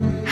Mm-hmm.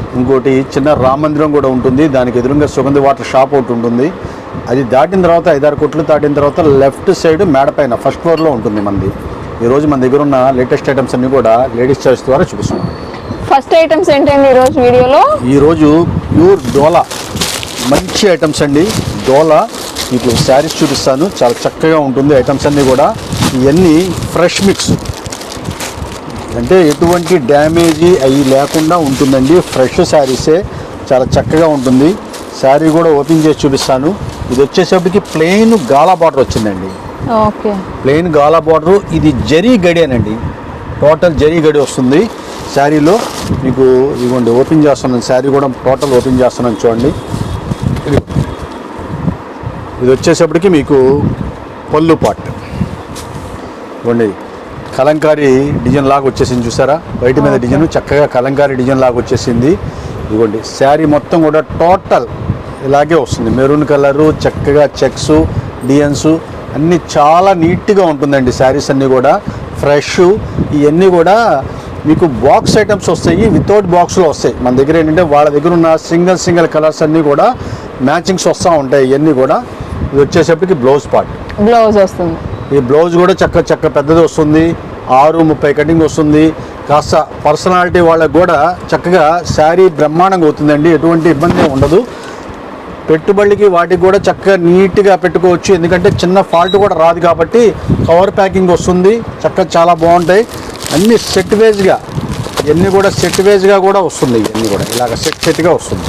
ఇంకోటి చిన్న రామ మందిరం కూడా ఉంటుంది. దానికి ఎదురుగా సుగంధి వాటర్ షాప్ ఒకటి ఉంటుంది. అది దాటిన తర్వాత ఐదారు కొట్లు దాటిన తర్వాత లెఫ్ట్ సైడ్ మేడ పైన ఫస్ట్ ఫ్లోర్లో ఉంటుంది మనది ఈరోజు మన దగ్గర ఉన్న లేటెస్ట్ ఐటమ్స్ అన్నీ కూడా లేడీస్ చాయిస్ ద్వారా చూపిస్తున్నాం. ఫస్ట్ ఐటమ్స్ ఏంటండి ఈరోజు వీడియోలో? ఈరోజు ప్యూర్ డోలా. మంచి ఐటమ్స్ అండి. డోలా. మీకు శారీస్ చూపిస్తాను. చాలా చక్కగా ఉంటుంది ఐటమ్స్ అన్నీ కూడా. ఇవన్నీ ఫ్రెష్ మిక్స్. అంటే ఎటువంటి డ్యామేజీ అవి లేకుండా ఉంటుందండి. ఫ్రెష్ శారీసే చాలా చక్కగా ఉంటుంది. శారీ కూడా ఓపెన్ చేసి చూపిస్తాను. ఇది వచ్చేసేపటికి ప్లెయిన్ గాలా బార్డర్ వచ్చిందండి. ఓకే. ప్లెయిన్ గాలా బార్డరు. ఇది జరీ గడియానండి. టోటల్ జరీ గడి వస్తుంది. శారీలో మీకు ఇదిగోండి ఓపెన్ చేస్తున్నాను. శారీ కూడా టోటల్ ఓపెన్ చేస్తున్నాను చూడండి. ఇది- ఇది వచ్చేసప్పటికి మీకు పళ్ళు పాట్ ఇదిగోండి. కలంకారీ డిజైన్ లాగా వచ్చేసింది చూసారా? బయట మీద డిజైన్ చక్కగా కలంకారీ డిజైన్ లాగా వచ్చేసింది. ఇదిగోండి శారీ మొత్తం కూడా టోటల్ ఇలాగే వస్తుంది. మెరూన్ కలరు చక్కగా చెక్స్ డిజైన్స్ అన్నీ చాలా నీట్గా ఉంటుందండి శారీస్ అన్నీ కూడా. ఫ్రెష్ ఇవన్నీ కూడా మీకు బాక్స్ ఐటమ్స్ వస్తాయి వితౌట్ బాక్స్లో వస్తాయి. మన దగ్గర ఏంటంటే వాళ్ళ దగ్గర ఉన్న సింగిల్ సింగిల్ కలర్స్ అన్నీ కూడా మ్యాచింగ్స్ వస్తూ ఉంటాయి ఇవన్నీ కూడా. ఇది వచ్చేసప్పటికి బ్లౌజ్ పార్ట్. బ్లౌజ్ వస్తుంది. ఈ బ్లౌజ్ కూడా చక్క చక్క పెద్దది వస్తుంది. ఆరు ముప్పై కటింగ్ వస్తుంది. కాస్త పర్సనాలిటీ వాళ్ళకి కూడా చక్కగా శారీ బ్రహ్మాండంగా అవుతుందండి. ఎటువంటి ఇబ్బంది ఉండదు. పెట్టుబడికి వాటికి కూడా చక్కగా నీట్గా పెట్టుకోవచ్చు. ఎందుకంటే చిన్న ఫాల్ట్ కూడా రాదు కాబట్టి కవర్ ప్యాకింగ్ వస్తుంది. చక్కగా చాలా బాగుంటాయి. అన్ని సెట్ వేజ్గా ఇవన్నీ కూడా సెట్ వేజ్గా కూడా వస్తుంది ఇవన్నీ కూడా ఇలాగ సెట్ సెట్గా వస్తుంది.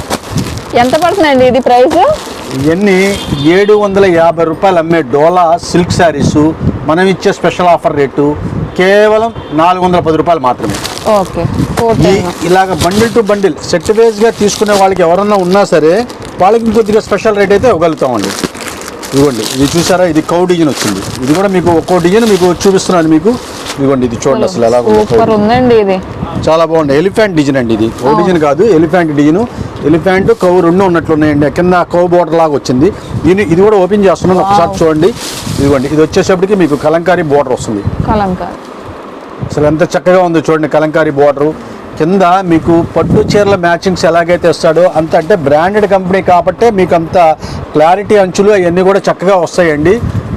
ఎంత పడుతుందండి ఇది ప్రైస్? ఇవన్నీ ఏడు వందల యాభై రూపాయలు అమ్మే డోలా సిల్క్ శారీసు మనం ఇచ్చే స్పెషల్ ఆఫర్ రేటు కేవలం నాలుగు వందల పది రూపాయలు మాత్రమే. ఓకే. ఇలాగ బండిల్ టు బండిల్ సెట్ వేస్గా తీసుకునే వాళ్ళకి ఎవరన్నా ఉన్నా సరే వాళ్ళకి ఇంకొద్దిగా స్పెషల్ రేట్ అయితే ఇవ్వగలుగుతామండి. ఇదిగోండి ఇది చూసారా? ఇది కౌ డిజైన్ వచ్చింది. ఇది కూడా మీకు ఒక్కో డిజైన్ మీకు చూపిస్తున్నాను మీకు. ఇదిగోండి ఇది చూడండి అసలు ఎలా ఉందండి ఇది. చాలా బాగుంది. ఎలిఫెంట్ డిజైన్ అండి ఇది. కౌ డిజైన్ కాదు ఎలిఫెంట్ డిజైన్. ఎలిఫెంట్ కౌ రెండు ఉన్నట్లు ఉన్నాయండి. కింద కౌ బోర్డర్ లాగా వచ్చింది. దీని ఇది కూడా ఓపెన్ చేస్తున్నాను. ఒకసారి చూడండి. ఇదిగోండి ఇది వచ్చేసప్పటికి మీకు కలంకారీ బోర్డర్ వస్తుంది. కలంకార్. అసలు ఎంత చక్కగా ఉందో చూడండి కలంకారీ బోర్డరు. కింద మీకు పట్టు చీరల మ్యాచింగ్స్ ఎలాగైతే ఇస్తాడో అంత అంటే బ్రాండెడ్ కంపెనీ కాబట్టే మీకు అంత క్లారిటీ అంచులు అవన్నీ కూడా చక్కగా వస్తాయండి.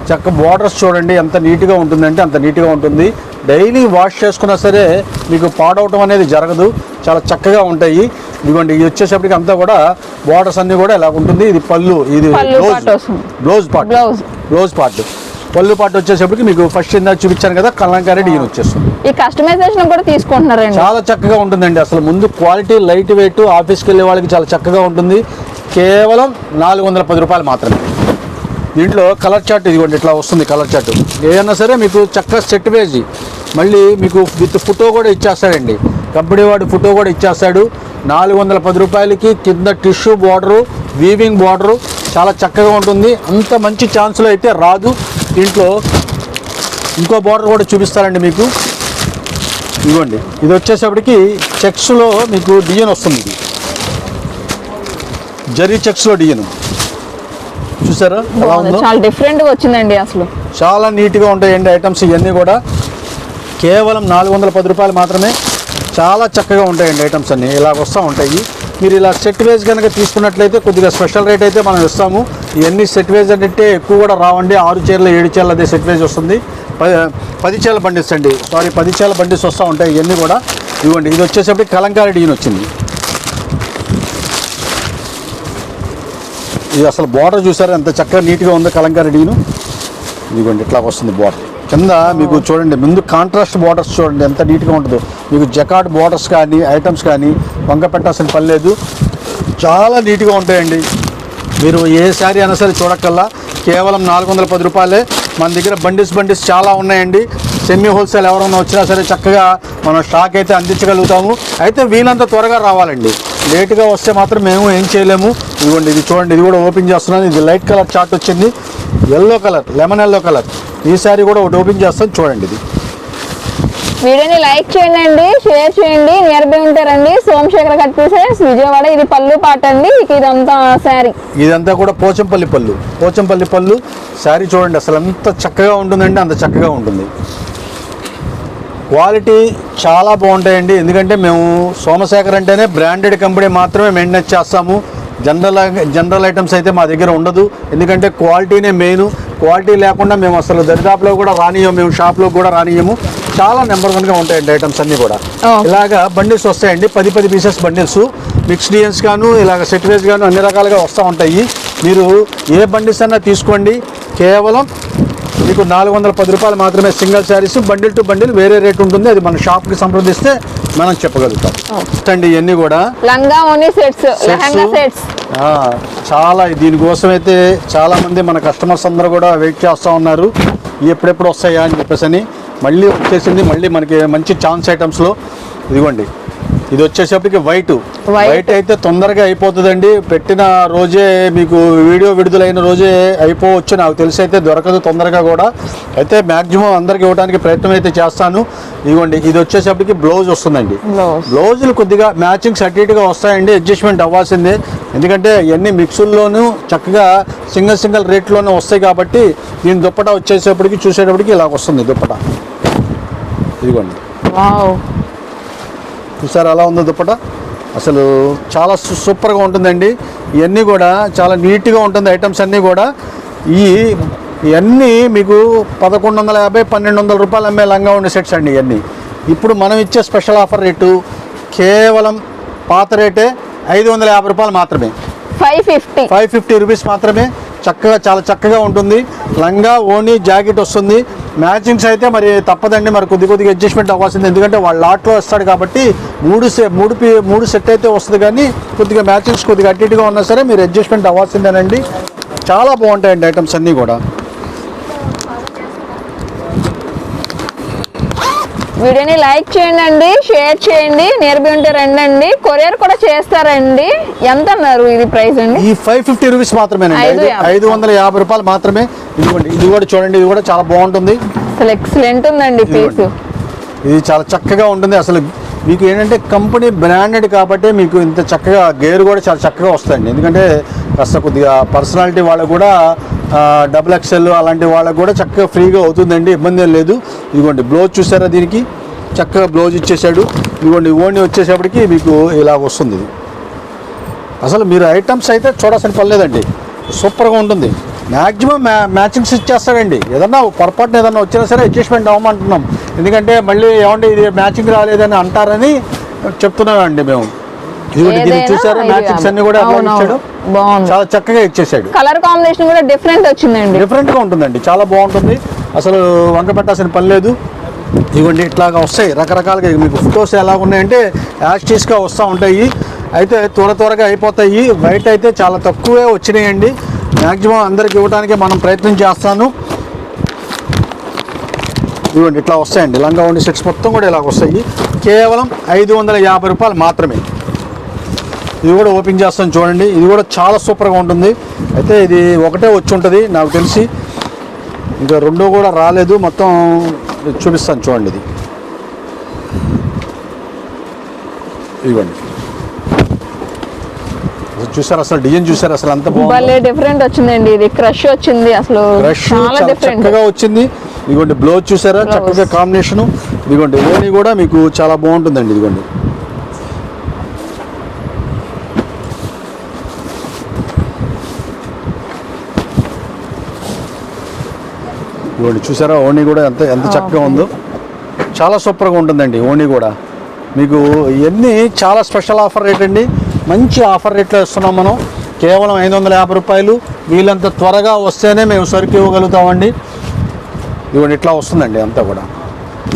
చక్క బోర్డర్స్ చూడండి ఎంత నీట్గా ఉంటుందంటే అంత నీట్గా ఉంటుంది. డైలీ వాష్ చేసుకున్నా సరే మీకు పాడవటం అనేది జరగదు. చాలా చక్కగా ఉంటాయి. ఇదిగోండి ఇది వచ్చేసప్పటికి అంతా కూడా బోర్డర్స్ అన్నీ కూడా ఇలా ఉంటుంది. ఇది పళ్ళు ఇది blouse. Blouse part. Blouse part పళ్ళు పార్ట్ వచ్చేసప్పటికి మీకు ఫస్ట్ ఇందాక చూపించాను కదా కలంకారీ డిజైన్ వచ్చేస్తుంది. ఈ కస్టమైజేషన్ కూడా తీసుకుంటున్నారండి. చాలా చక్కగా ఉంటుందండి అసలు. ముందు క్వాలిటీ లైట్ వెయిట్ ఆఫీస్కి వెళ్ళే వాళ్ళకి చాలా చక్కగా ఉంటుంది. కేవలం నాలుగు వందల పది రూపాయలు మాత్రమే. దీంట్లో కలర్ చార్ట్ ఇదిగోండి ఇట్లా వస్తుంది కలర్ చార్ట్. ఏదైనా సరే మీకు చక్కగా సెట్ పేజీ మళ్ళీ మీకు విత్ ఫోటో కూడా ఇచ్చేస్తాడండి. కంపెనీ వాడు ఫోటో కూడా ఇచ్చేస్తాడు. నాలుగు వందల పది రూపాయలకి కింద టిష్యూ బార్డరు వీవింగ్ బార్డరు చాలా చక్కగా ఉంటుంది. అంత మంచి ఛాన్స్లో అయితే రాదు. దీంట్లో ఇంకో బార్డర్ కూడా చూపిస్తారండి మీకు. ఇదిగోండి ఇది వచ్చేసేపటికి చెక్స్లో మీకు డిజైన్ వస్తుంది. జరీ చెక్స్లో డిజైన్. చూసారా? చాలా డిఫరెంట్గా వచ్చిందండి అసలు. చాలా నీట్గా ఉంటాయండి ఐటమ్స్ ఇవన్నీ కూడా. కేవలం నాలుగు వందల పది రూపాయలు మాత్రమే చాలా చక్కగా ఉంటాయండి ఐటమ్స్ అన్నీ. ఇలా వస్తూ ఉంటాయి. మీరు ఇలా సెట్ వేజ్ కనుక తీసుకున్నట్లయితే కొద్దిగా స్పెషల్ రేట్ అయితే మనం ఇస్తాము. ఇవన్నీ సెట్ వేజ్ అంటే ఎక్కువ కూడా రావండి. ఆరు చీరలు ఏడు చీరలు అదే సెట్ వేజ్ వస్తుంది. పది పది చీరల బండిస్ అండి సారీ పది చీరల బండిస్ వస్తూ ఉంటాయి ఇవన్నీ కూడా. ఇవ్వండి. ఇది వచ్చేసరికి కలంకారీ డిజైన్ వచ్చింది. ఇది అసలు బోర్డర్ చూసారా? ఎంత చక్కగా నీట్గా ఉందో కలంకారీ డీను. ఇదిగోండి ఇట్లా వస్తుంది బోర్డర్ కింద మీకు చూడండి ముందు కాంట్రాస్ట్ బోర్డర్స్ చూడండి ఎంత నీట్గా ఉంటుందో. మీకు జకాట్ బోర్డర్స్ కానీ ఐటమ్స్ కానీ వంక పెట్టాల్సిన పని లేదు. చాలా నీట్గా ఉంటాయండి. మీరు ఏ శారీ అయినా సరే చూడక్కల్లా. కేవలం నాలుగు వందల పది రూపాయలే. మన దగ్గర బండిస్ బండిస్ చాలా ఉన్నాయండి. సెమీ హోల్సేల్ ఎవరైనా వచ్చినా సరే చక్కగా మనం స్టాక్ అయితే అందించగలుగుతాము. అయితే వీలంత త్వరగా రావాలండి. లేట్గా వస్తే మాత్రం మేము ఏం చేయలేము. ఇదిగోండి ఇది చూడండి ఇది కూడా ఓపెన్ చేస్తున్నాను. ఇది లైట్ కలర్ చార్ట్ వచ్చింది. Yellow colour lemon yellow colour. ఈ శారీ కూడా ఒకటి ఓపెన్ చేస్తాను చూడండి ఇది. వీడియోని లైక్ చేయండి అండి షేర్ చేయండి నియర్ బై ఉంటారండి సోమశేఖర్ కట్ పీసెస్ విజయవాడ ఇది పళ్ళు పాట అండి. ఇదంతా శారీ ఇదంతా కూడా పోచంపల్లి పళ్ళు. పోచంపల్లి పళ్ళు. శారీ చూడండి అసలు ఎంత చక్కగా ఉంటుందండి అంత చక్కగా ఉంటుంది. క్వాలిటీ చాలా బాగుంటాయండి. ఎందుకంటే మేము సోమశేఖర్ అంటేనే బ్రాండెడ్ కంపెనీ మాత్రమే మెయింటెనెన్స్ చేస్తాము. జనరల్ జనరల్ ఐటమ్స్ అయితే మా దగ్గర ఉండదు. ఎందుకంటే క్వాలిటీనే మెయిన్. క్వాలిటీ లేకుండా మేము అసలు దరిదాపులో కూడా రానియము మేము షాప్లో కూడా రానియము చాలా నెంబర్ వన్గా ఉంటాయండి ఐటమ్స్ అన్నీ కూడా. ఇలాగా బండిల్స్ వస్తాయండి. పది పది పీసెస్ బండిల్స్. మిక్స్డ్ డియన్స్ గాను ఇలాగ సెట్ వేస్ గాను అన్ని రకాలుగా వస్తూ ఉంటాయి. మీరు ఏ బండిల్స్ అన్నా తీసుకోండి. కేవలం మీకు నాలుగు వందల పది రూపాయలు మాత్రమే single saris bundle to bundle వేరే రేట్ ఉంటుంది. అది మన షాప్కి సంప్రదిస్తే మనం చెప్పగలుగుతాం. అండి ఇవన్నీ కూడా. లంగా ఓనీ సెట్స్ లెహంగా సెట్స్ ఆ, చాలా దీనికోసం అయితే చాలా మంది మన కస్టమర్స్ అందరూ కూడా వెయిట్ చేస్తూ ఉన్నారు. ఎప్పుడెప్పుడు వస్తాయా అని చెప్పేసి అని మళ్ళీ వచ్చేసింది మళ్ళీ మనకి మంచి ఛాన్స్ ఐటమ్స్లో ఇదిగోండి. ఇది వచ్చేసప్పటికి వైట్. వైట్. అయితే తొందరగా అయిపోతుందండి. పెట్టిన రోజే మీకు వీడియో విడుదలైన రోజే అయిపోవచ్చు. నాకు తెలిసి అయితే దొరకదు తొందరగా కూడా. అయితే మ్యాక్సిమం అందరికి ఇవ్వడానికి ప్రయత్నం అయితే చేస్తాను. ఇదిగోండి ఇది వచ్చేసప్పటికి బ్లౌజ్ వస్తుందండి. బ్లౌజ్. బ్లౌజులు కొద్దిగా మ్యాచింగ్ సర్టిఫిక్గా వస్తాయండి. అడ్జస్ట్మెంట్ అవ్వాల్సిందే. ఎందుకంటే ఇవన్నీ మిక్సుల్లోనూ చక్కగా సింగిల్ సింగిల్ రేట్లోనే వస్తాయి కాబట్టి దీని దుప్పట వచ్చేసేపటికి చూసేటప్పటికి ఇలా వస్తుంది దుప్పట. ఇదిగోండి. చూసారు అలా ఉందో దుప్పట? అసలు చాలా సూపర్గా ఉంటుందండి. ఇవన్నీ కూడా చాలా నీట్గా ఉంటుంది ఐటమ్స్ అన్నీ కూడా. ఈ ఇవన్నీ మీకు పదకొండు వందల యాభై పన్నెండు వందల రూపాయలు అమ్మే లంగా ఉండే సెట్స్ అండి ఇవన్నీ ఇప్పుడు మనం ఇచ్చే స్పెషల్ ఆఫర్ రేటు కేవలం పాత రేటే ఐదు వందల యాభై రూపాయలు మాత్రమే. Five fifty. Five fifty rupees మాత్రమే. చక్కగా చాలా చక్కగా ఉంటుంది. లంగా ఓణి జాకెట్ వస్తుంది. మ్యాచింగ్స్ అయితే మరి తప్పదండి. మరి కొద్ది కొద్దిగా అడ్జస్ట్మెంట్ అవ్వాల్సింది. ఎందుకంటే వాళ్ళ లాట్లో వస్తాడు కాబట్టి మూడు సె మూడు మూడు సెట్ అయితే వస్తుంది కానీ కొద్దిగా మ్యాచింగ్స్ కొద్దిగా అటు ఇటుగా ఉన్నా సరే మీరు అడ్జస్ట్మెంట్ అవ్వాల్సిందేనండి. చాలా బాగుంటాయండి ఐటమ్స్ అన్నీ కూడా. వీడియోని లైక్ చేయండి అండి షేర్ చేయండి నియర్ బై ఉంటే రండి అండి కొరియర్ కూడా చేస్తారండి. ఎంత అన్నారు ఇది ప్రైస్ అండి? ఈ ఫైవ్ ఫిఫ్టీ రూపీస్ మాత్రమేనండి. ఐదు వందల యాభై రూపాయలు మాత్రమే. ఇదిగోండి ఇది కూడా చూడండి ఇది కూడా చాలా బాగుంటుంది. అసలు ఎక్సలెంట్ ఉందండి పీస్. ఇది చాలా చక్కగా ఉంటుంది. అసలు మీకు ఏంటంటే కంపెనీ బ్రాండెడ్ కాబట్టి మీకు ఇంత చక్కగా గేర్ కూడా చాలా చక్కగా వస్తాయండి. ఎందుకంటే కాస్త కొద్దిగా పర్సనాలిటీ వాళ్ళకు కూడా డబుల్ ఎక్సెల్ అలాంటి వాళ్ళకు కూడా చక్కగా ఫ్రీగా అవుతుందండి. ఇబ్బంది ఏం లేదు. ఇదిగోండి బ్లౌజ్ చూసారా దీనికి? చక్కగా బ్లౌజ్ ఇచ్చేసాడు ఇదిగోండి ఓన్లీ వచ్చేసేపటికి మీకు ఇలా వస్తుంది. అసలు మీరు ఐటమ్స్ అయితే చూడాల్సిన పర్లేదండి సూపర్గా ఉంటుంది. మ్యాక్సిమం మ్యా మ్యాచింగ్స్ ఇచ్చేస్తాడండి. ఏదన్నా పొరపాటున ఏదన్నా వచ్చినా సరే అడ్జస్ట్మెంట్ అవ్వమంటున్నాం. ఎందుకంటే మళ్ళీ ఏమంటే ఇది మ్యాచింగ్ రాలేదని అంటారని చెప్తున్నామండి మేము. చూసారా? మ్యాచింగ్స్ అన్ని కూడా చాలా చక్కగా ఇచ్చేసాడు. కలర్ కాంబినేషన్ కూడా డిఫరెంట్ వచ్చిందండి. డిఫరెంట్గా ఉంటుందండి. చాలా బాగుంటుంది. అసలు వంక పెట్టాల్సిన పని లేదు. ఇవ్వండి ఇట్లాగా వస్తాయి. రకరకాలుగా మీకు ఫొటోస్ ఎలా ఉన్నాయంటే యాస్టీస్గా వస్తూ ఉంటాయి. అయితే త్వర త్వరగా అయిపోతాయి. వైట్ అయితే చాలా తక్కువే వచ్చినాయండి. మ్యాక్సిమం అందరికి ఇవ్వడానికి మనం ప్రయత్నం చేస్తాను. ఇవ్వండి ఇట్లా వస్తాయండి. లంగా ఉండి సెట్స్ మొత్తం కూడా ఇలా వస్తాయి. కేవలం ఐదు వందల యాభై రూపాయలు మాత్రమే. ఇది కూడా ఓపెన్ చేస్తాను చూడండి. ఇది కూడా చాలా సూపర్గా ఉంటుంది. అయితే ఇది ఒకటే వచ్చి ఉంటుంది నాకు తెలిసి. ఇంకా రెండో కూడా రాలేదు. మొత్తం చూపిస్తాను చూడండి ఇది. ఇవ్వండి చూసారు? అసలు డిజైన్ చూసారు? అసలు అంత బాగుంది. డిఫరెంట్ వచ్చిందండి. ఇది క్రష్ వచ్చింది. అసలు చాలా చక్కగా వచ్చింది. ఇదిగోండి బ్లౌజ్ చూసారా. చక్కగా కాంబినేషన్ ఇదిగోండి ఓని కూడా మీకు చాలా బాగుంటుందండి. ఇదిగోండి. ఇదిగోండి చూసారా? ఓణి కూడా ఎంత ఎంత చక్కగా ఉందో. చాలా సూపర్గా ఉంటుందండి ఓణి కూడా. మీకు ఇవన్నీ చాలా స్పెషల్ ఆఫర్ రేట్ అండి మంచి ఆఫర్ రేట్లో ఇస్తున్నాం మనం. కేవలం ఐదు వందల యాభై రూపాయలు. వీళ్ళంత త్వరగా వస్తేనే మేము సరుకు ఇవ్వగలుగుతామండి. ఇవన్నీ ఇట్లా వస్తుందండి అంతా కూడా.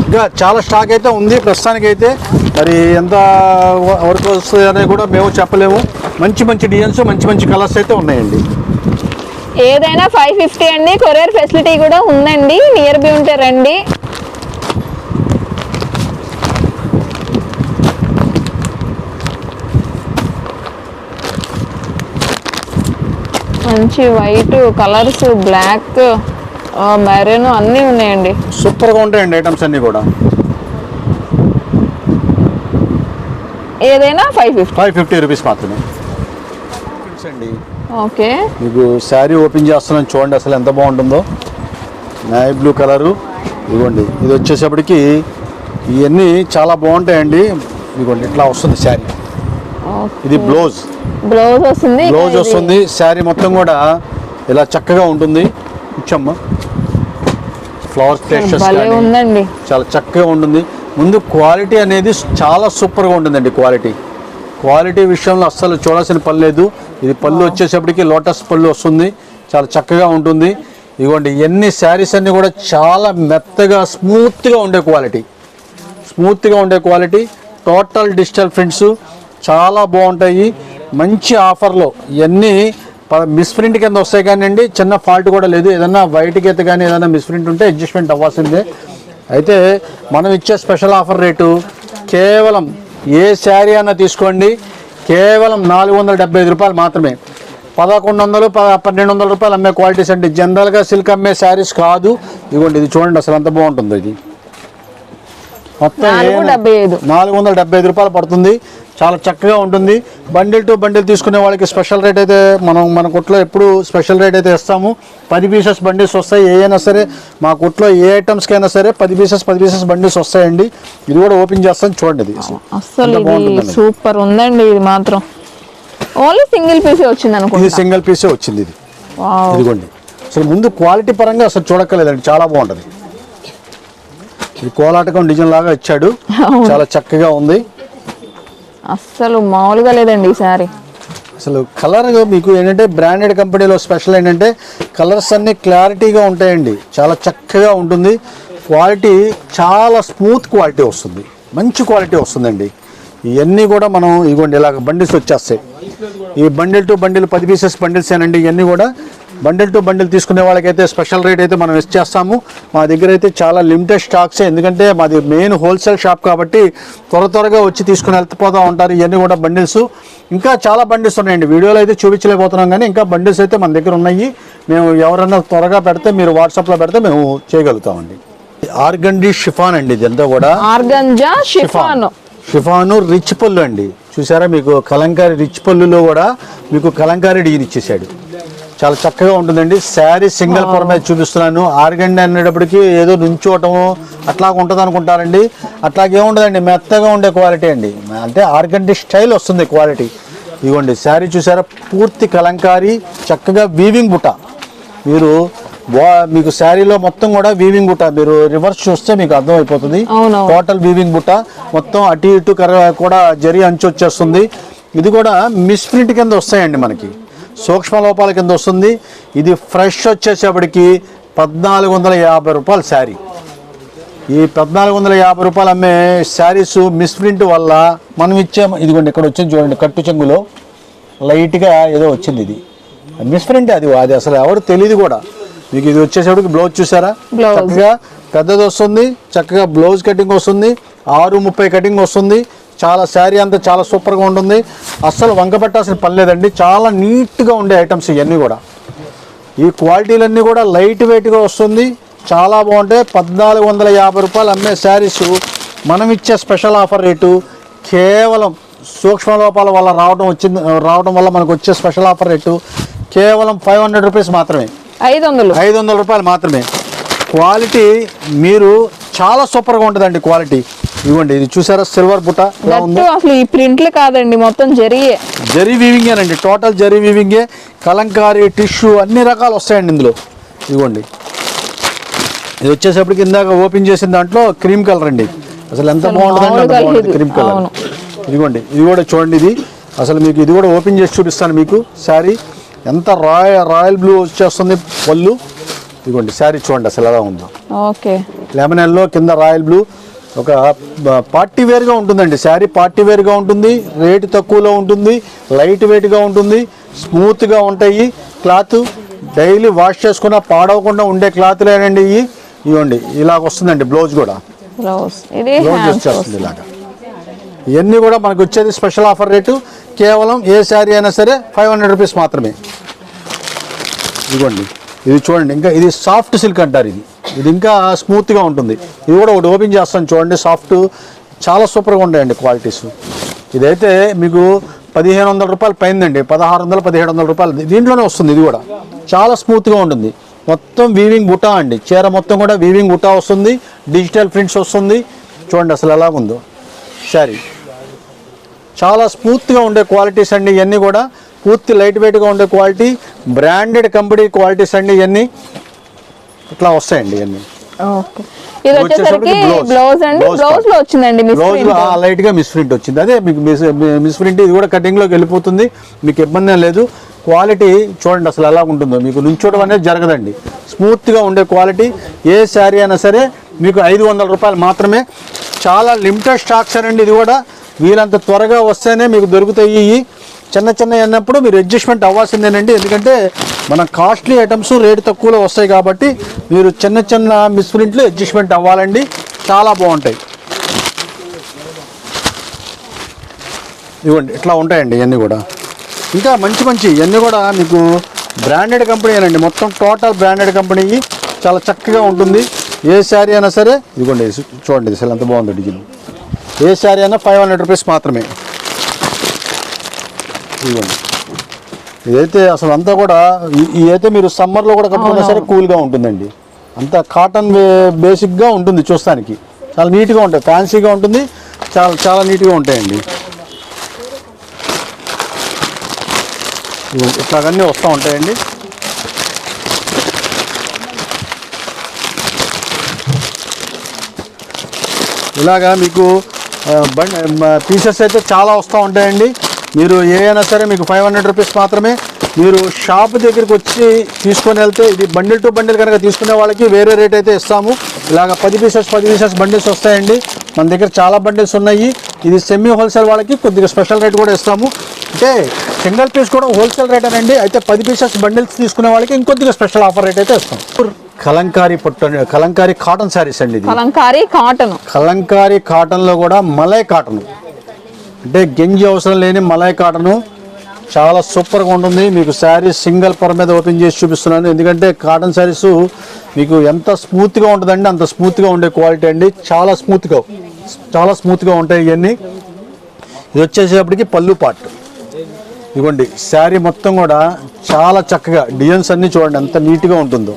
ఇంకా చాలా స్టాక్ అయితే ఉంది. ప్రస్తుతానికైతే మరి ఎంత వరకు వస్తుంది అనేది కూడా మేము చెప్పలేము. మంచి మంచి డిజైన్స్ మంచి మంచి కలర్స్ అయితే ఉన్నాయండి. ఏదైనా ఫైవ్ ఫిఫ్టీ అండి. కొరియర్ ఫెసిలిటీ కూడా ఉందండి. నియర్ బై ఉంటే రండి. మంచి వైట్ కలర్స్ బ్లాక్ మెరూన్ అన్నీ ఉన్నాయండి. సూపర్గా ఉంటాయండి ఐటమ్స్ అన్నీ కూడా. ఏదైనా five fifty. Five fifty rupees మాత్రమే. అండి. ఓకే. మీకు శారీ ఓపెన్ చేస్తున్నాను చూడండి అసలు ఎంత బాగుంటుందో. నాయ్ బ్లూ కలరు ఇదిగోండి ఇది వచ్చేసప్పటికి ఇవన్నీ చాలా బాగుంటాయండి. ఇదిగోండి ఇట్లా వస్తుంది శారీ. ఇది బ్లౌజ్. బ్లౌజ్ వస్తుంది. బ్లౌజ్ వస్తుంది. శారీ మొత్తం కూడా ఇలా చక్కగా ఉంటుంది. ఇచ్చమ్మ కానీ ఉందండి. చాలా చక్కగా ఉంటుంది. ముందు క్వాలిటీ అనేది చాలా సూపర్గా ఉంటుందండి క్వాలిటీ క్వాలిటీ విషయంలో అస్సలు చూడాల్సిన పని లేదు. ఇది పళ్ళు వచ్చేసప్పటికి లోటస్ పళ్ళు వస్తుంది. చాలా చక్కగా ఉంటుంది. ఇదిగోండి ఎన్ని శారీస్ అన్నీ కూడా చాలా మెత్తగా స్మూత్గా ఉండే క్వాలిటీ స్మూత్గా ఉండే క్వాలిటీ టోటల్ డిజిటల్ ప్రింట్స్ చాలా బాగుంటాయి. మంచి ఆఫర్లో. ఇవన్నీ మిస్ప్రింట్ కింద వస్తాయి కానీ అండి చిన్న ఫాల్ట్ కూడా లేదు. ఏదన్నా వైట్ గీత కానీ ఏదైనా మిస్ప్రింట్ ఉంటే అడ్జస్ట్మెంట్ అవ్వాల్సిందే. అయితే మనం ఇచ్చే స్పెషల్ ఆఫర్ రేటు కేవలం ఏ శారీ అన్నా తీసుకోండి. కేవలం నాలుగు వందల డెబ్బై ఐదు రూపాయలు మాత్రమే. పదకొండు వందలు పన్నెండు వందల రూపాయలు అమ్మే క్వాలిటీస్ అంటే జనరల్గా సిల్క్ అమ్మే శారీస్ కాదు. ఇదిగోండి ఇది చూడండి అసలు ఎంత బాగుంటుందో ఇది. మొత్తం. నాలుగు వందల డెబ్బై ఐదు రూపాయలు పడుతుంది. చాలా చక్కగా ఉంటుంది. బండిల్ టు బండిల్ తీసుకునే వాళ్ళకి స్పెషల్ రేట్ అయితే మనం మన కొట్లో ఎప్పుడు స్పెషల్ రేట్ అయితే ఇస్తాము. పది పీసెస్ బండిల్స్ వస్తాయి. ఏ అయినా సరే మా కొట్లో ఏ ఐటమ్స్కి అయినా సరే పది పీసెస్ పది పీసెస్ బండిల్స్ వస్తాయండి. ఇది కూడా ఓపెన్ చేస్తాను. చూడండి ఇది. అసలు. ఇది. సూపర్ ఉందండి ఇది మాత్రం. ఓన్లీ సింగిల్ పీసే వచ్చింది ఇది అనుకుంటా సింగిల్ పీసే వచ్చింది ఇది. ఇదిగోండి. అసలు ముందు క్వాలిటీ పరంగా అసలు చూడక్కర్లేదండి. చాలా బాగుంటుంది. ఇది కోలాటకం డిజైన్ లాగా ఇచ్చాడు. చాలా చక్కగా ఉంది. అస్సలు మామూలుగా లేదండి ఈసారి అసలు కలర్ మీకు ఏంటంటే బ్రాండెడ్ కంపెనీలో స్పెషల్ ఏంటంటే కలర్స్ అన్ని క్లారిటీగా ఉంటాయండి. చాలా చక్కగా ఉంటుంది. క్వాలిటీ చాలా స్మూత్ క్వాలిటీ వస్తుంది. మంచి క్వాలిటీ వస్తుందండి. ఇవన్నీ కూడా మనం ఇగోండి ఇలాగ బండిల్స్ వచ్చేస్తాయి. ఈ బండిల్ టు బండిల్ పది పీసెస్ బండిల్స్ ఏనండి ఇవన్నీ కూడా. బండిల్ టు బండిల్ తీసుకునే వాళ్ళకైతే స్పెషల్ రేట్ అయితే మనం ఇచ్చేస్తాము. మా దగ్గర అయితే చాలా లిమిటెడ్ స్టాక్స్. ఎందుకంటే మాది మెయిన్ హోల్సేల్ షాప్ కాబట్టి త్వర త్వరగా వచ్చి తీసుకుని వెళ్ళిపోతూ ఉంటారు. ఇవన్నీ కూడా బండిల్స్. ఇంకా చాలా బండిల్స్ ఉన్నాయండి. వీడియోలో అయితే చూపించలేకపోతున్నాం కానీ ఇంకా బండిల్స్ అయితే మన దగ్గర ఉన్నాయి. మేము ఎవరన్నా త్వరగా పెడితే మీరు వాట్సాప్లో పెడితే మేము చేయగలుగుతామండి. ఆర్గండి షిఫాన్ అండి ఇదంతా కూడా. Organza chiffon. షిఫాను రిచ్ పళ్ళు అండి. చూసారా మీకు కలంకారీ రిచ్ పళ్ళులో కూడా మీకు కలంకారీ డిజైన్ ఇచ్చేసాడు చాలా చక్కగా ఉంటుందండి. శారీ సింగిల్ పొర మీద చూపిస్తున్నాను. ఆర్గండి అనేటప్పటికి ఏదో నుంచోవటము అట్లా ఉంటుంది అనుకుంటారండి అట్లాగే ఉండదండి మెత్తగా ఉండే క్వాలిటీ అండి. అంటే ఆర్గండి స్టైల్ వస్తుంది క్వాలిటీ ఇదిగోండి శారీ చూసారా? పూర్తి కలంకారీ చక్కగా వీవింగ్ బుట్ట. మీరు మీకు శారీలో మొత్తం కూడా వీవింగ్ బుట్ట. మీరు రివర్స్ చూస్తే మీకు అర్థమైపోతుంది. అవునవును. టోటల్ వీవింగ్ బుట్ట. మొత్తం అటు ఇటు కూడా జరి అంచు వచ్చేస్తుంది. ఇది కూడా మిస్ ప్రింట్ కింద వస్తాయండి మనకి. సూక్ష్మ లోపాల కింద వస్తుంది. ఇది ఫ్రెష్ వచ్చేసేపటికి పద్నాలుగు వందల యాభై రూపాయల శారీ. ఈ పద్నాలుగు వందల యాభై రూపాయలు అమ్మే శారీస్ మిస్ ప్రింట్ వల్ల మనం ఇచ్చే ఇదిగోండి ఇక్కడ వచ్చింది చూడండి కట్టు చెంగులో లైట్గా ఏదో వచ్చింది ఇది. మిస్ ప్రింట్ అది అది అసలు ఎవరు తెలియదు కూడా. మీకు ఇది వచ్చేసేపటికి బ్లౌజ్ చూసారా. చక్కగా పెద్దది వస్తుంది చక్కగా బ్లౌజ్ కటింగ్ వస్తుంది ఆరు ముప్పై కటింగ్ వస్తుంది చాలా శారీ అంతా చాలా సూపర్గా ఉంటుంది. అస్సలు వంక పెట్టాల్సిన పని లేదండి. చాలా నీట్గా ఉండే ఐటమ్స్ ఇవన్నీ కూడా. ఈ క్వాలిటీలన్నీ కూడా లైట్ వెయిట్గా వస్తుంది. చాలా బాగుంటాయి. పద్నాలుగు వందల యాభై రూపాయలు అమ్మే శారీస్ మనం ఇచ్చే స్పెషల్ ఆఫర్ రేటు కేవలం సూక్ష్మ లోపాల వల్ల రావడం వచ్చింది రావడం వల్ల మనకు వచ్చే స్పెషల్ ఆఫర్ రేటు కేవలం ఫైవ్ హండ్రెడ్ రూపీస్ మాత్రమే. ఐదు వందలు. ఐదు వందల రూపాయలు మాత్రమే. క్వాలిటీ మీరు చాలా సూపర్గా ఉంటుందండి క్వాలిటీ. ఇవ్వండి ఇది చూసారా? సిల్వర్ బుట్ట. అసలు ఈ ప్రింట్లు కాదండి మొత్తం జరిగే. జరీ వీవింగేనండి టోటల్ జరీ వీవింగే. కలంకారీ టిష్యూ అన్ని రకాలు వస్తాయండి ఇందులో. ఇదిగోండి ఇది వచ్చేసప్పటికి ఇందాక ఓపెన్ చేసిన దాంట్లో క్రీమ్ కలర్ అండి. అసలు ఎంత బాగుంటుందండి బాగుంటుంది. Cream colour. ఇదిగోండి ఇది కూడా చూడండి ఇది. అసలు మీకు ఇది కూడా ఓపెన్ చేసి చూపిస్తాను మీకు శారీ. ఎంత రాయ రాయల్ బ్లూ వచ్చేస్తుంది పళ్ళు. ఇదిగోండి శారీ చూడండి అసలు ఎలా ఉందో. ఓకే. లెమన్ ఎల్లో కింద రాయల్ బ్లూ ఒక పార్టీ వేర్గా ఉంటుందండి. శారీ పార్టీ వేర్గా ఉంటుంది రేటు తక్కువలో ఉంటుంది లైట్ వెయిట్గా ఉంటుంది స్మూత్గా ఉంటాయి. క్లాత్ డైలీ వాష్ చేసుకున్న పాడవకుండా ఉండే క్లాత్లేనండి ఇవి. ఇవ్వండి ఇలాగ వస్తుందండి బ్లౌజ్ కూడా. బ్లౌజ్. వచ్చేస్తుంది ఇలాగా. ఇవన్నీ కూడా మనకు వచ్చేది స్పెషల్ ఆఫర్ రేటు. కేవలం ఏ శారీ అయినా సరే ఫైవ్ హండ్రెడ్ రూపీస్ మాత్రమే. ఇదిగోండి. ఇది చూడండి ఇంకా ఇది సాఫ్ట్ సిల్క్ అంటారు ఇది. ఇది ఇంకా స్మూత్గా ఉంటుంది. ఇది కూడా ఒకటి ఓపెన్ చేస్తాను చూడండి సాఫ్ట్ చాలా సూపర్గా ఉంటాయండి క్వాలిటీస్ ఇదైతే మీకు పదిహేను వందల రూపాయలు పైందండి. పదహారు వందలు పదిహేడు వందల రూపాయలు. దీంట్లోనే వస్తుంది ఇది కూడా. చాలా స్మూత్గా ఉంటుంది. మొత్తం వీవింగ్ బుటా అండి. చీర మొత్తం కూడా వీవింగ్ బుటా వస్తుంది. డిజిటల్ ప్రింట్స్ వస్తుంది. చూడండి అసలు ఎలా ఉందో. శారీ చాలా స్మూత్గా ఉండే క్వాలిటీస్ అండి ఇవన్నీ కూడా. పూర్తి లైట్ వెయిట్గా ఉండే క్వాలిటీ బ్రాండెడ్ కంపెనీ క్వాలిటీస్ అండి ఇవన్నీ ఇట్లా వస్తాయండి ఇవన్నీ. ఓకే. ఇది వచ్చేసరికి బ్లౌజ్ అండి. బ్లౌజ్లో వచ్చిందండి మిస్ బ్లౌజ్ లైట్గా మిస్ ప్రింట్ వచ్చింది. అదే మీకు మిస్ ప్రింట్ ఇది కూడా కటింగ్లోకి వెళ్ళిపోతుంది. మీకు ఇబ్బంది లేదు. క్వాలిటీ చూడండి అసలు ఎలా ఉంటుందో. మీకు నుంచోవడం అనేది జరగదండి. స్మూత్గా ఉండే క్వాలిటీ ఏ శారీ అయినా సరే మీకు ఐదు వందల రూపాయలు మాత్రమే. చాలా లిమిటెడ్ స్టాక్స్ అండి ఇది కూడా. వీలంత త్వరగా వస్తేనే మీకు దొరుకుతాయి చిన్న చిన్న అన్నప్పుడు మీరు అడ్జస్ట్మెంట్ అవ్వాల్సిందేనండి. ఎందుకంటే మన కాస్ట్లీ ఐటమ్స్ రేటు తక్కువలో వస్తాయి కాబట్టి మీరు చిన్న చిన్న మిస్ప్రింట్లు అడ్జస్ట్మెంట్ అవ్వాలండి. చాలా బాగుంటాయి. ఇవ్వండి ఇట్లా ఉంటాయండి ఇవన్నీ కూడా. ఇంకా మంచి మంచి ఇవన్నీ కూడా మీకు బ్రాండెడ్ కంపెనీ అండి. మొత్తం టోటల్ బ్రాండెడ్ కంపెనీ. చాలా చక్కగా ఉంటుంది. ఏ శారీ అయినా సరే ఇదిగోండి చూడండి అసలు ఎంత బాగుంది డిజైన్. ఏ శారీ అయినా ఫైవ్ హండ్రెడ్ రూపీస్ మాత్రమే. ఇదిగోండి ఇదైతే అసలు అంతా కూడా ఇదైతే మీరు సమ్మర్లో కూడా కట్టుకున్నా సరే కూల్గా ఉంటుందండి. అంతా కాటన్ బేసిక్గా ఉంటుంది చూస్తానికి. చాలా నీట్గా ఉంటాయి ఫ్యాన్సీగా ఉంటుంది చాలా చాలా నీట్గా ఉంటాయండి. ఇట్లాగన్నీ వస్తూ ఉంటాయండి. ఇలాగా మీకు బండ్ పీసెస్ అయితే చాలా వస్తూ ఉంటాయండి. మీరు ఏ అయినా సరే మీకు ఫైవ్ హండ్రెడ్ రూపీస్ మాత్రమే మీరు షాప్ దగ్గరికి వచ్చి తీసుకొని వెళ్తే ఇది బండిల్ టు బండిల్ కనుక తీసుకునే వాళ్ళకి వేరే రేట్ అయితే ఇస్తాము. ఇలాగ పది పీసెస్ పది పీసెస్ బండిల్స్ వస్తాయండి. మన దగ్గర చాలా బండిల్స్ ఉన్నాయి. ఇది సెమీ హోల్సేల్ వాళ్ళకి కొద్దిగా స్పెషల్ రేట్ కూడా ఇస్తాము. అంటే సింగిల్ పీస్ కూడా హోల్సేల్ రేట్ అనండి. అయితే పది పీసెస్ బండిల్స్ తీసుకునే వాళ్ళకి ఇంకొద్దిగా స్పెషల్ ఆఫర్ రేట్ అయితే ఇస్తాం. కలంకారీ పట్టు కలంకారీ కాటన్ శారీస్ అండి ఇది. కలంకారీ కాటన్ కలంకారీ కాటన్లో కూడా మలై కాటన్ అంటే గెంజి అవసరం లేని మలై కాటను చాలా సూపర్గా ఉంటుంది. మీకు శారీ సింగిల్ పర్ మీద ఓపెన్ చేసి చూపిస్తున్నాను. ఎందుకంటే కాటన్ శారీస్ మీకు ఎంత స్మూత్గా ఉంటుందండి అంత స్మూత్గా ఉండే క్వాలిటీ అండి. చాలా స్మూత్గా చాలా స్మూత్గా ఉంటాయి ఇవన్నీ. ఇది వచ్చేసేపటికి పళ్ళు పార్ట్. ఇదిగోండి శారీ మొత్తం కూడా చాలా చక్కగా డిజైన్స్ అన్నీ చూడండి ఎంత నీట్గా ఉంటుందో.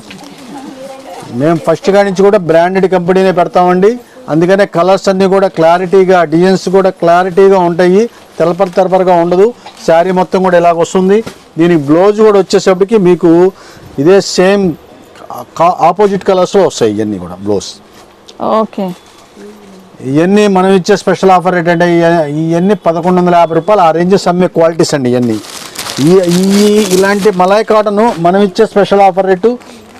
మేము ఫస్ట్ కాడి నుంచి కూడా బ్రాండెడ్ కంపెనీనే పెడతామండి. అందుకనే కలర్స్ అన్నీ కూడా క్లారిటీగా డిజైన్స్ కూడా క్లారిటీగా ఉంటాయి. తెలపర తెలపరగా ఉండదు. శారీ మొత్తం కూడా ఇలాగ వస్తుంది. దీనికి బ్లౌజ్ కూడా వచ్చేసప్పటికి మీకు ఇదే సేమ్ ఆపోజిట్ కలర్స్లో వస్తాయి ఇవన్నీ కూడా బ్లౌజ్. ఓకే. ఇవన్నీ మనం ఇచ్చే స్పెషల్ ఆఫర్ ఏంటంటే ఇవన్నీ పదకొండు వందల యాభై రూపాయలు ఆ రేంజెస్ అమ్మే క్వాలిటీస్ అండి ఇవన్నీ. ఈ ఈ ఇలాంటి మలాయ్ కాటన్ మనం ఇచ్చే స్పెషల్ ఆఫర్ రేటు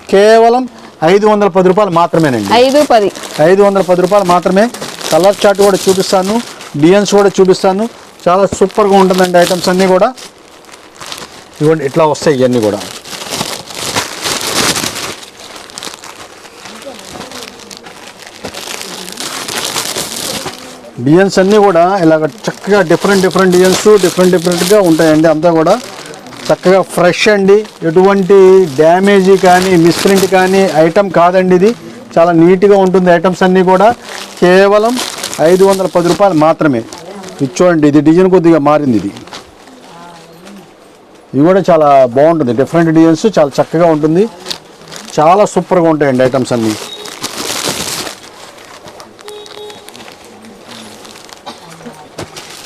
కేవలం ఐదు వందల పది రూపాయలు మాత్రమేనండి. ఐదు పది. ఐదు వందల పది రూపాయలు మాత్రమే. కలర్ చార్ట్ కూడా చూపిస్తాను. డిజైన్స్ కూడా చూపిస్తాను. చాలా సూపర్గా ఉంటుందండి ఐటమ్స్ అన్నీ కూడా. ఇవ్వండి ఇట్లా వస్తాయి ఇవన్నీ కూడా. డిజైన్స్ అన్నీ కూడా ఇలాగ చక్కగా డిఫరెంట్ డిఫరెంట్ డిజైన్స్ డిఫరెంట్ డిఫరెంట్గా ఉంటాయండి అంతా కూడా. చక్కగా ఫ్రెష్ అండి. ఎటువంటి డ్యామేజీ కానీ మిస్ప్రింట్ కానీ ఐటమ్ కాదండి ఇది. చాలా నీట్గా ఉంటుంది ఐటమ్స్ అన్నీ కూడా. కేవలం ఐదు వందల పది రూపాయలు మాత్రమే. ఇది చూడండి ఇది డిజైన్ కొద్దిగా మారింది ఇది. ఇది కూడా చాలా బాగుంటుంది. డిఫరెంట్ డిజైన్స్ చాలా చక్కగా ఉంటుంది. చాలా సూపర్గా ఉంటాయండి ఐటమ్స్ అన్నీ.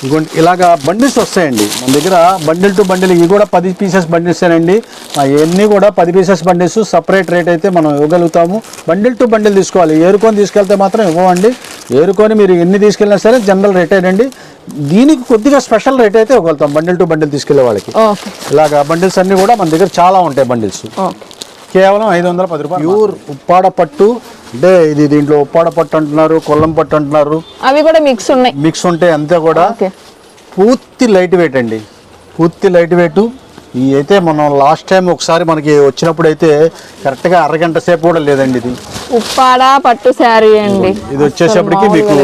ఇదిగోండి ఇలాగా బండిల్స్ వస్తాయండి. మన దగ్గర బండిల్ టు బండిల్ ఇవి కూడా పది పీసెస్ బండిల్స్ అండి. ఇవన్నీ కూడా పది పీసెస్ బండిల్స్ సపరేట్ రేట్ అయితే మనం ఇవ్వగలుగుతాము. బండిల్ టు బండిల్ తీసుకోవాలి. ఏరుకొని తీసుకెళ్తే మాత్రం ఇవ్వండి ఏరుకొని మీరు ఎన్ని తీసుకెళ్ళినా సరే జనరల్ రేట్ అండి. దీనికి కొద్దిగా స్పెషల్ రేట్ అయితే ఇవ్వగలుగుతాం బండిల్ టు బండిల్ తీసుకెళ్ళే వాళ్ళకి. ఇలాగా బండిల్స్ అన్ని కూడా మన దగ్గర చాలా ఉంటాయి బండిల్స్. కేవలం ఐదు వందల పది రూపాయలు ప్యూర్ ఉప్పాడ పట్టు అంటే ఇది దీంట్లో ఉప్పాడ పట్టు అంటున్నారు కొల్లం పట్టు అంటున్నారు. అవి కూడా మిక్స్ ఉన్నాయి. మిక్స్ ఉంటాయి అంతే కూడా పూర్తి లైట్ వెయిట్ అండి. పూర్తి లైట్ వెయిట్ ఈ అయితే మనం లాస్ట్ టైం ఒకసారి మనకి వచ్చినప్పుడు అయితే కరెక్ట్గా అరగంట సేపు కూడా లేదండి ఇది. ఉప్పాడ పట్టు శారీ అండి. ఇది వచ్చేసప్పటికి మీకు.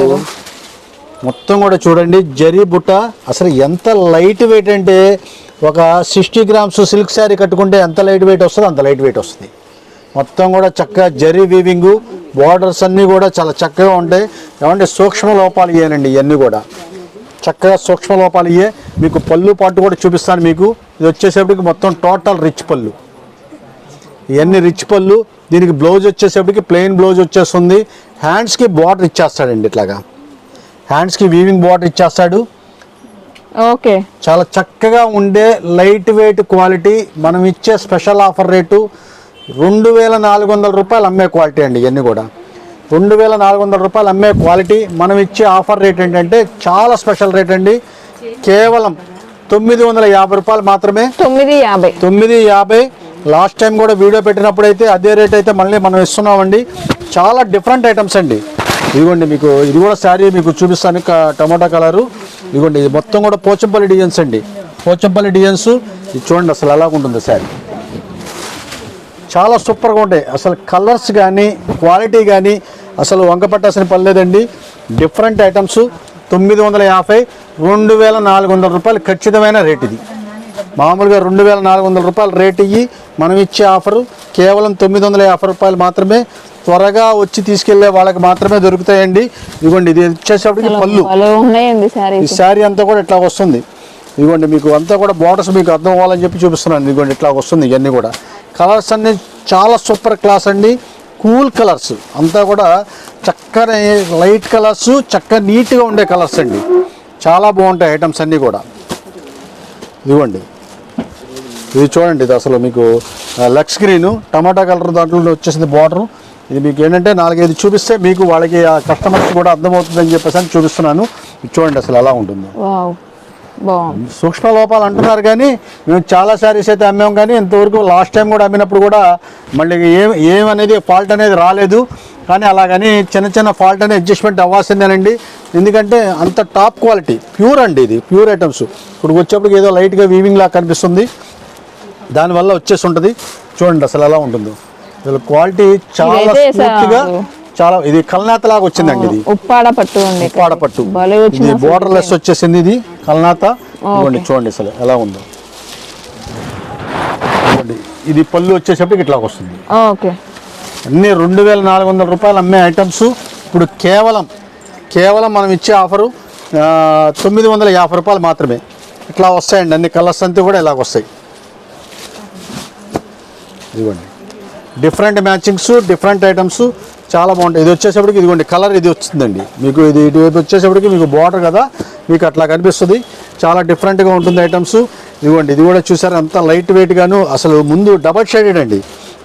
మొత్తం కూడా చూడండి జరీ బుట్ట. అసలు ఎంత లైట్ వెయిట్ అంటే ఒక సిక్స్టీ గ్రామ్స్ సిల్క్ శారీ కట్టుకుంటే ఎంత లైట్ వెయిట్ వస్తుందో అంత లైట్ వెయిట్ వస్తుంది. మొత్తం కూడా చక్కగా జరీ వీవింగ్ బార్డర్స్ అన్నీ కూడా చాలా చక్కగా ఉంటాయి. ఏమంటే సూక్ష్మ లోపాలు ఇయ్యానండి ఇవన్నీ కూడా. చక్కగా సూక్ష్మ లోపాలు ఇయ్యే. మీకు పళ్ళు పాటు కూడా చూపిస్తాను మీకు. ఇది వచ్చేసేపటికి మొత్తం టోటల్ రిచ్ పళ్ళు. ఇవన్నీ రిచ్ పళ్ళు. దీనికి బ్లౌజ్ వచ్చేసేపటికి ప్లెయిన్ బ్లౌజ్ వచ్చేస్తుంది. హ్యాండ్స్కి బార్డర్ ఇచ్చేస్తాడండి ఇట్లాగా. హ్యాండ్స్కి వీవింగ్ బార్డర్ ఇచ్చేస్తాడు. ఓకే. చాలా చక్కగా ఉండే లైట్ వెయిట్ క్వాలిటీ మనం ఇచ్చే స్పెషల్ ఆఫర్ రేటు రెండు వేల నాలుగు వందల రూపాయలు అమ్మే క్వాలిటీ అండి ఇవన్నీ కూడా. రెండు వేల నాలుగు వందల రూపాయలు అమ్మే క్వాలిటీ. మనం ఇచ్చే ఆఫర్ రేట్ ఏంటంటే చాలా స్పెషల్ రేట్ అండి. కేవలం తొమ్మిది వందల యాభై రూపాయలు మాత్రమే. తొమ్మిది యాభై. తొమ్మిది యాభై. లాస్ట్ టైం కూడా వీడియో పెట్టినప్పుడు అయితే అదే రేట్ అయితే మళ్ళీ మనం ఇస్తున్నామండి. చాలా డిఫరెంట్ ఐటమ్స్ అండి. ఇదిగోండి మీకు ఇది కూడా శారీ మీకు చూపిస్తాను టమోటా కలరు. ఇదిగోండి ఇది మొత్తం కూడా పోచంపల్లి డిజైన్స్ అండి. పోచంపల్లి డిజైన్స్. ఇది చూడండి అసలు ఎలా ఉంటుంది శారీ. చాలా సూపర్గా ఉంటాయి. అసలు కలర్స్ కానీ క్వాలిటీ కానీ అసలు వంక పట్టాల్సిన పని లేదండి. డిఫరెంట్ ఐటమ్స్ తొమ్మిది వందల యాభై రెండు వేల నాలుగు వందల రూపాయలు ఖచ్చితమైన రేట్ ఇది. మామూలుగా రెండు వేల నాలుగు వందల రూపాయలు రేట్ ఇయ్యి మనం ఇచ్చే ఆఫరు కేవలం తొమ్మిది వందల యాభై రూపాయలు మాత్రమే త్వరగా వచ్చి తీసుకెళ్ళే వాళ్ళకి మాత్రమే దొరుకుతాయండి. ఇదిగోండి ఇది వచ్చేసప్పటికి పళ్ళు. ఈ శారీ అంతా కూడా ఇట్లా వస్తుంది. ఇదిగోండి మీకు అంతా కూడా బోర్డర్స్ మీకు అర్థం అవ్వాలని చెప్పి చూపిస్తున్నాను. ఇదిగోండి ఇట్లా వస్తుంది ఇవన్నీ కూడా. కలర్స్ అన్ని చాలా సూపర్ క్లాస్ అండి. కూల్ కలర్స్ అంతా కూడా చక్కని లైట్ కలర్స్ చక్క నీట్గా ఉండే కలర్స్ అండి. చాలా బాగుంటాయి ఐటమ్స్ అన్నీ కూడా. ఇదిగోండి. ఇది చూడండి ఇది అసలు మీకు లక్స్ గ్రీన్ టమాటా కలర్ దాంట్లో వచ్చేసింది బార్డర్ ఇది మీకు ఏంటంటే నాలుగైదు చూపిస్తే మీకు వాళ్ళకి ఆ కస్టమర్స్ కూడా అర్థమవుతుందని చెప్పేసి అని చూపిస్తున్నాను. ఇది చూడండి అసలు ఎలా ఉంటుందో. బాగుంది. సూక్ష్మ లోపాలు అంటున్నారు కానీ మేము చాలా శారీస్ అయితే అమ్మాం కానీ ఇంతవరకు లాస్ట్ టైం కూడా అమ్మినప్పుడు కూడా మళ్ళీ ఏం ఏమనేది ఫాల్ట్ అనేది రాలేదు. కానీ అలాగని చిన్న చిన్న ఫాల్ట్ అనేది అడ్జస్ట్మెంట్ అవ్వాల్సిందేనండి. ఎందుకంటే అంత టాప్ క్వాలిటీ ప్యూర్ అండి ఇది ప్యూర్ ఐటమ్స్ ఇప్పుడు వచ్చేప్పటికి ఏదో లైట్గా వీవింగ్ లాగా కనిపిస్తుంది. దానివల్ల వచ్చేసి ఉంటుంది. చూడండి అసలు ఎలా ఉంటుందో. అసలు క్వాలిటీ చాలా స్మూత్గా చాలా ఇది కల్నాత లాగా వచ్చిందండి ఇది. ఉప్పాడ పట్టు ఉప్పాడ పట్టు. ఇది బోర్డర్ లెస్ వచ్చేసింది ఇది కల్నాత. చూడండి అసలు ఎలా ఉందో. ఇది పళ్ళు వచ్చేసరికి ఇట్లా వస్తుంది. ఓకే. అన్ని రెండు వేల నాలుగు వందల రూపాయలు అమ్మే ఐటమ్స్. ఇప్పుడు కేవలం కేవలం మనం ఇచ్చే ఆఫరు తొమ్మిది వందల యాభై రూపాయలు మాత్రమే. ఇట్లా వస్తాయండి అన్ని కలర్స్ అంతా కూడా ఇలాగ వస్తాయి. ఇదిగోండి. Different matchings different items. చాలా బాగుంటాయి. ఇది వచ్చేసప్పటికి ఇదిగోండి కలర్ ఇది వస్తుందండి మీకు ఇది ఇటువైపు వచ్చేసప్పటికి మీకు బార్డర్ కదా మీకు అట్లా కనిపిస్తుంది. చాలా డిఫరెంట్గా ఉంటుంది ఐటమ్స్ ఇదిగోండి ఇది కూడా చూసారు అంత లైట్ వెయిట్గాను అసలు ముందు డబల్ షేడెడ్ అండి.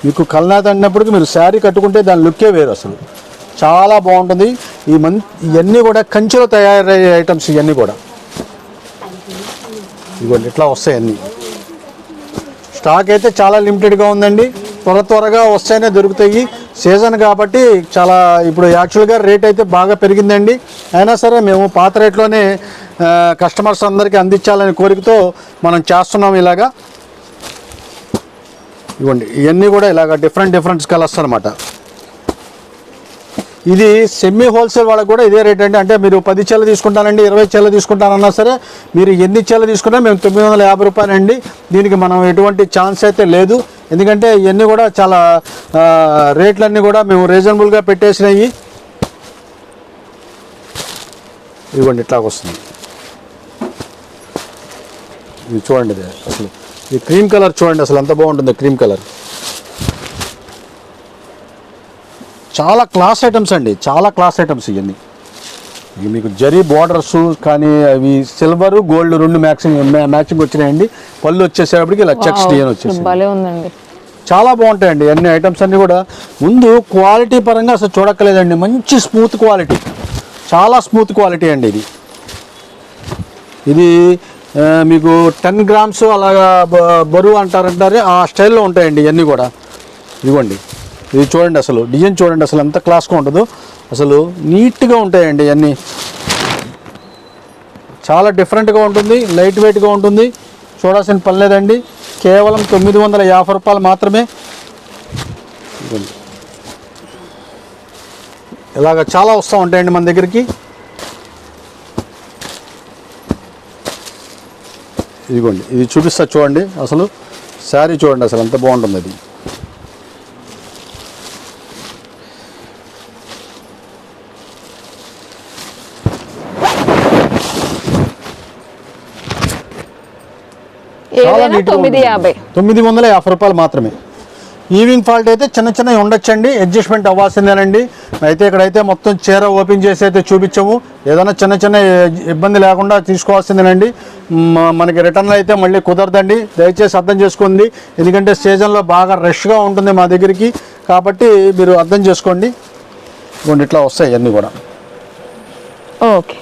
మీకు కల్నాథ్ అన్నప్పటికీ మీరు శారీ కట్టుకుంటే దాని లుక్కే వేరు అసలు. చాలా బాగుంటుంది. ఈ మన్ ఇవన్నీ కూడా కంచెలో తయారయ్యే ఐటమ్స్ ఇవన్నీ కూడా. ఇదిగోండి ఇట్లా వస్తాయి అన్నీ. స్టాక్ అయితే చాలా లిమిటెడ్గా ఉందండి. త్వర త్వరగా వస్తేనే దొరుకుతాయి. సీజన్ కాబట్టి చాలా ఇప్పుడు యాక్చువల్గా రేట్ అయితే బాగా పెరిగిందండి. అయినా సరే మేము పాత రేట్లోనే కస్టమర్స్ అందరికీ అందించాలనే కోరికతో మనం చేస్తున్నాం ఇలాగా. ఇవ్వండి ఇవన్నీ కూడా ఇలాగ డిఫరెంట్ డిఫరెంట్ కలర్స్ అనమాట ఇది సెమీ హోల్సేల్ వాళ్ళకి కూడా ఇదే రేట్ అండి. అంటే మీరు పది చెల్ల తీసుకుంటానండి ఇరవై చీరలు తీసుకుంటానన్నా సరే మీరు ఎన్ని చీరలు తీసుకున్నా మేము తొమ్మిది వందల యాభై రూపాయలండి. దీనికి మనం ఎటువంటి ఛాన్స్ అయితే లేదు. ఎందుకంటే ఇవన్నీ కూడా చాలా రేట్లన్నీ కూడా మేము రీజనబుల్గా పెట్టేసినాయి. ఇవ్వండి ఇట్లాగ వస్తుంది. ఇది చూడండి ఇది అసలు. ఈ క్రీమ్ కలర్ చూడండి అసలు ఎంత బాగుంటుంది క్రీమ్ కలర్. చాలా క్లాస్ ఐటమ్స్ అండి చాలా క్లాస్ ఐటమ్స్ ఇవన్నీ. మీకు జరీ బోర్డర్స్ కానీ అవి సిల్వర్ గోల్డ్ రెండు మ్యాచింగ్ మ్యాచింగ్ వచ్చినాయండి. పళ్ళు వచ్చేసేపటికి ఇలా చెక్స్ డిజైన్ వచ్చేసి భలే ఉందండి. చాలా బాగుంటాయండి. అన్ని ఐటమ్స్ అన్నీ కూడా ముందు క్వాలిటీ పరంగా అసలు చూడక్కలేదండి మంచి స్మూత్ క్వాలిటీ చాలా స్మూత్ క్వాలిటీ అండి ఇది. ఇది మీకు టెన్ గ్రామ్స్ అలాగా బరువు అంటారంటారు ఆ స్టైల్లో ఉంటాయండి ఇవన్నీ కూడా. ఇదిగోండి. ఇది చూడండి అసలు. డిజైన్ చూడండి అసలు ఎంత క్లాస్గా ఉంటుందో. అసలు నీట్గా ఉంటాయండి ఇవన్నీ చాలా డిఫరెంట్గా ఉంటుంది లైట్ వెయిట్గా ఉంటుంది. చూడాల్సిన పని లేదండి. కేవలం తొమ్మిది వందల యాభై రూపాయలు మాత్రమే. ఇలాగ చాలా వస్తూ ఉంటాయండి మన దగ్గరికి. ఇదిగోండి ఇది చూపిస్తా చూడండి. అసలు శారీ చూడండి అసలు ఎంత బాగుంటుంది అది. ఏదైనా తొమ్మిది ఉంటుంది. యాభై. తొమ్మిది వందల యాభై రూపాయలు మాత్రమే. ఈవింగ్ ఫాల్ట్ అయితే చిన్న చిన్నవి ఉండొచ్చండి. అడ్జస్ట్మెంట్ అవ్వాల్సిందేనండి. అయితే ఇక్కడైతే మొత్తం చీర ఓపెన్ చేసి అయితే చూపించము. ఏదైనా చిన్న చిన్న ఇబ్బంది లేకుండా తీసుకోవాల్సిందేనండి. మనకి రిటర్న్ అయితే మళ్ళీ కుదరదండి. దయచేసి అర్థం చేసుకోండి. ఎందుకంటే సీజన్లో బాగా రష్గా ఉంటుంది మా దగ్గరికి. కాబట్టి మీరు అర్థం చేసుకోండి. ఇట్లా వస్తాయి అన్నీ కూడా. ఓకే.